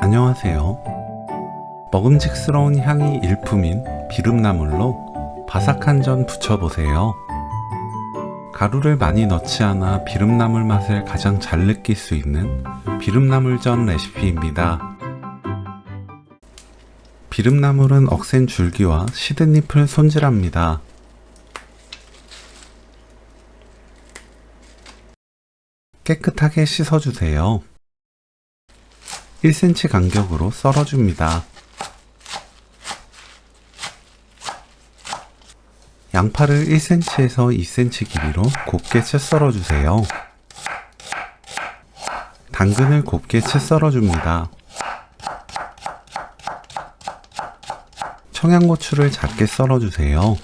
안녕하세요. 먹음직스러운 향이 일품인 비름나물로 바삭한 전 부쳐보세요. 가루를 많이 넣지 않아 비름나물 맛을 가장 잘 느낄 수 있는 비름나물전 레시피입니다. 비름나물은 억센 줄기와 시든 잎을 손질합니다. 깨끗하게 씻어주세요. 1cm 간격으로 썰어줍니다. 양파를 1cm에서 2cm 길이로 곱게 채 썰어주세요. 당근을 곱게 채 썰어줍니다. 청양고추를 작게 썰어주세요.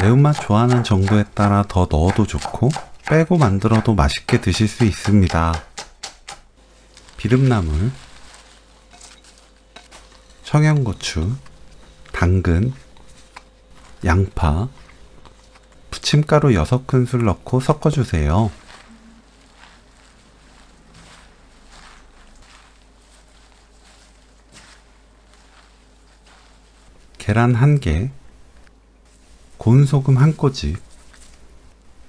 매운맛 좋아하는 정도에 따라 더 넣어도 좋고 빼고 만들어도 맛있게 드실 수 있습니다. 비름나물, 청양고추, 당근, 양파, 부침가루 6큰술 넣고 섞어주세요. 계란 1개, 고운 소금 1꼬집,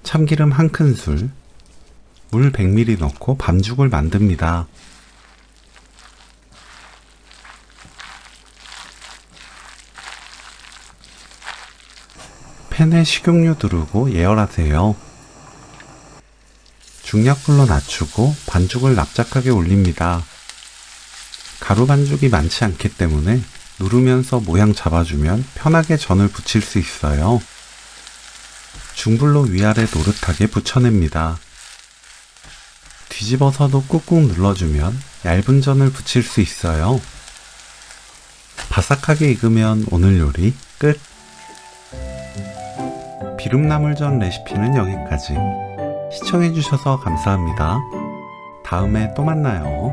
참기름 1큰술, 물 100ml 넣고 반죽을 만듭니다. 팬에 식용유 두르고 예열하세요. 중약불로 낮추고 반죽을 납작하게 올립니다. 가루 반죽이 많지 않기 때문에 누르면서 모양 잡아주면 편하게 전을 붙일 수 있어요. 중불로 위아래 노릇하게 붙여냅니다. 뒤집어서도 꾹꾹 눌러주면 얇은 전을 붙일 수 있어요. 바삭하게 익으면 오늘 요리 끝! 비름나물전 레시피는 여기까지. 시청해주셔서 감사합니다. 다음에 또 만나요.